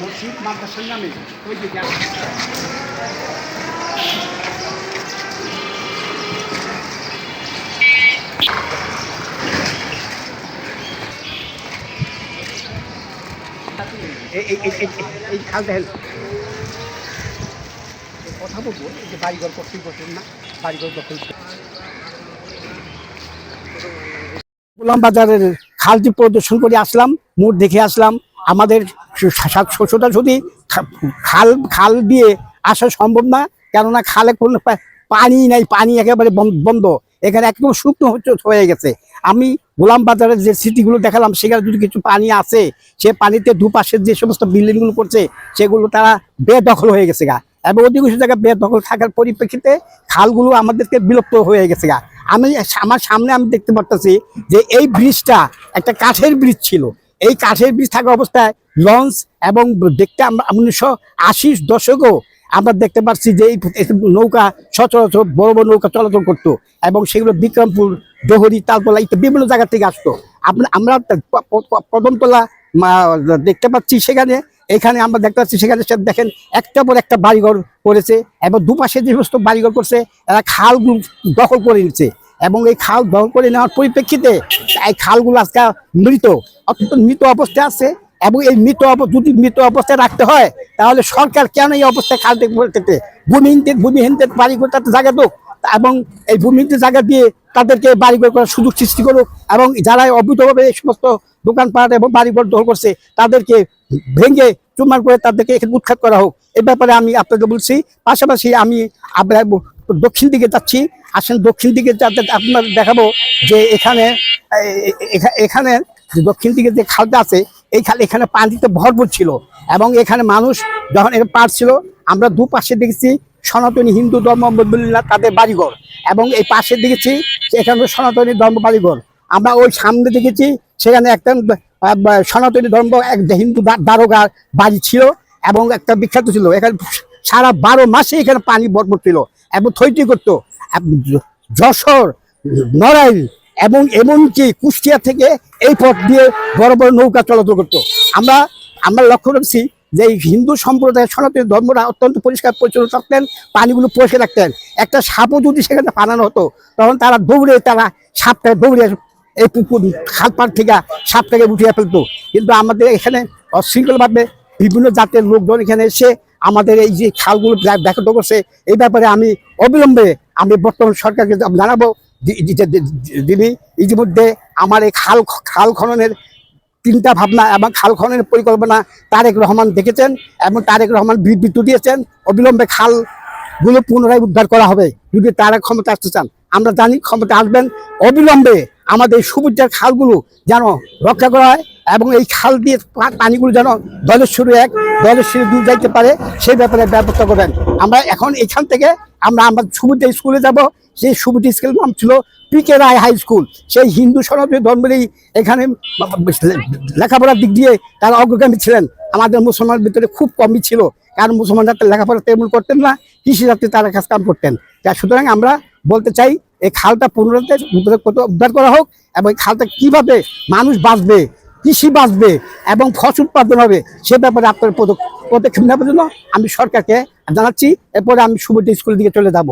মসজিদ, মাদ্রাসার নামে। ওই দিকে এই খাল দেখেন কথা বলব যে বাড়িঘর করতেই করতেন না, বাড়িঘর দখল গোলাম বাজারের খালটি প্রদর্শন করে আসলাম মোট দেখে আসলাম। আমাদের শস্যটা যদি খাল খাল দিয়ে আসা সম্ভব না, কেননা খালে কোনো পানি নাই, পানি একেবারে বন- বন্ধ। এখানে একদম শুকনো হচ্ছে হয়ে গেছে। আমি গোলাম বাজারের যে সিটিগুলো দেখালাম, সেখানে যদি কিছু পানি আছে, সে পানিতে দুপাশের যে সমস্ত বিল্ডিংগুলো করছে, সেগুলো তারা বেদখল হয়ে গেছে গা। এবং অধিকাংশ জায়গায় বেদখল থাকার পরিপ্রেক্ষিতে খালগুলো আমাদেরকে বিলুপ্ত হয়ে গেছে গা। আমি আমার সামনে আমি দেখতে পারতেছি যে এই ব্রিজটা একটা কাঠের ব্রিজ ছিল। এই কাঠের ব্রিজ থাকা অবস্থায় লঞ্চ এবং দেখতে আমরা উনিশশো আশির দশকও আমরা দেখতে পাচ্ছি যে এই নৌকা সচরাচর বড় বড় নৌকা চলাচল করতো এবং সেগুলো বিক্রমপুর, দোহরি, তালতলা ইত্যাদি বিভিন্ন জায়গা থেকে আসতো। আমরা প- প- কদমতলা দেখতে পাচ্ছি সেখানে এখানে আমরা দেখতে পাচ্ছি, সেখানে দেখেন একটা পর একটা বাড়িঘর করেছে এবং দুপাশে যে সমস্ত বাড়িঘর করছে, এরা খালগুলো দখল করে নিচ্ছে। এবং এই খাল দখল করে নেওয়ার পরিপ্রেক্ষিতে এই খালগুলো আজকে মৃত, অত্যন্ত মৃত অবস্থায় আছে এবং এই মৃত যদি মৃত অবস্থায় রাখতে হয়, তাহলে সরকার কেন এই অবস্থায় খাল থেকে করতেছে ভূমিহীনদের বাড়ি করতে জায়গা তো এবং এই ভূমিহীনদের জায়গা দিয়ে তাদেরকে বাড়ি ঘর করার সুযোগ সৃষ্টি করুক এবং যারা অবৈধভাবে এই সমস্ত দোকানপাট এবং বাড়িঘর দখল করছে, তাদেরকে ভেঙে চুরমার করে তাদেরকে এখানে উৎখাত করা হোক। এই ব্যাপারে আমি আপনাকে বলছি, পাশাপাশি আমি দক্ষিণ দিকে যাচ্ছি, আসেন দক্ষিণ দিকে যাতে আপনার দেখাবো যে এখানে, এ- এ- এখানে দক্ষিণ দিকে যে খালটা আছে, এই খাল এখানে পানিতে ভরপুর ছিল এবং এখানে মানুষ যখন এখানে পার ছিল, আমরা দুপাশে দেখেছি সনাতনী হিন্দু ধর্মাবলম্বীরা তাদের বাড়িঘর এবং এই পাশে দেখেছি এখানে সনাতনী ধর্ম বাড়িঘর। আমরা ওই সামনে দেখেছি, সেখানে একটা সনাতনী ধর্ম এক হিন্দু দারোগার বাড়ি ছিল এবং একটা বিখ্যাত ছিল। এখানে সারা বারো মাসে এখানে পানি ভরপুর ছিল এবং থইটি করতো। যশোর, নড়াইল এবং এমনকি কুষ্টিয়া থেকে এই পথ দিয়ে বড় বড় নৌকা চলাচল করতো। আমরা আমরা লক্ষ্য রাখছি যে হিন্দু সম্প্রদায়ের সনাতনী ধর্মরা অত্যন্ত পরিষ্কার পরিচ্ছন্ন থাকতেন, পানিগুলো পরিষ্কার রাখতেন। একটা সাপও যদি সেখানে বানানো হতো, তখন তারা দৌড়ে তারা সাপটাকে দৌড়ে এই পুকুর খাল পাড় থেকে সাপটাকে উঠিয়ে ফেলতো। কিন্তু আমাদের এখানে অশৃঙ্খলভাবে বিভিন্ন জাতের লোকজন এখানে এসে আমাদের এই যে খালগুলো ব্যাকট করছে, এই ব্যাপারে আমি অবিলম্বে আমি বর্তমান সরকারকে জানাব। যিনি ইতিমধ্যে আমার এই খাল খাল খননের চিন্তা ভাবনা এবং খাল খননের পরিকল্পনা তারেক রহমান দেখেছেন এবং তারেক রহমান বিবৃতি দিয়েছেন। অবিলম্বে খালগুলো পুনরায় উদ্ধার করা হবে। যদি তারা ক্ষমতা আসতে চান, আমরা জানি ক্ষমতা আসবেন। অবিলম্বে আমাদের সুবিধার খালগুলো যেন রক্ষা করা হয় এবং এই খাল দিয়ে পানিগুলো যেন দলেশ্বরী এক দলেশ্বরী দূর যাইতে পারে, সেই ব্যাপারে ব্যবস্থা করবেন। আমরা এখন এখান থেকে আমরা আমরা সুবিধা স্কুলে যাব, সেই সুবিধা স্কুলের নাম ছিল পিকে রায় হাই স্কুল সেই হিন্দু সনাতনী ধর্মেরই এখানে লেখাপড়ার দিক দিয়ে তারা অগ্রগামী ছিলেন। আমাদের মুসলমানের ভিতরে খুব কমই ছিল, কারণ মুসলমানরা লেখাপড়া তেমন করতেন না কৃষি যাত্রী তারা কাজ কাম করতেন। তা সুতরাং আমরা বলতে চাই, এই খালটা করতে- উদ্ধার করা হোক এবং এই খালটা কীভাবে মানুষ বাঁচবে কৃষি বাঁচবে এবং ফসল উৎপাদন হবে, সে ব্যাপারে আপনার পদক্ষেপ নেওয়ার জন্য আমি সরকারকে জানাচ্ছি। এরপরে আমি সুবর্ণ স্কুলের দিকে চলে যাব।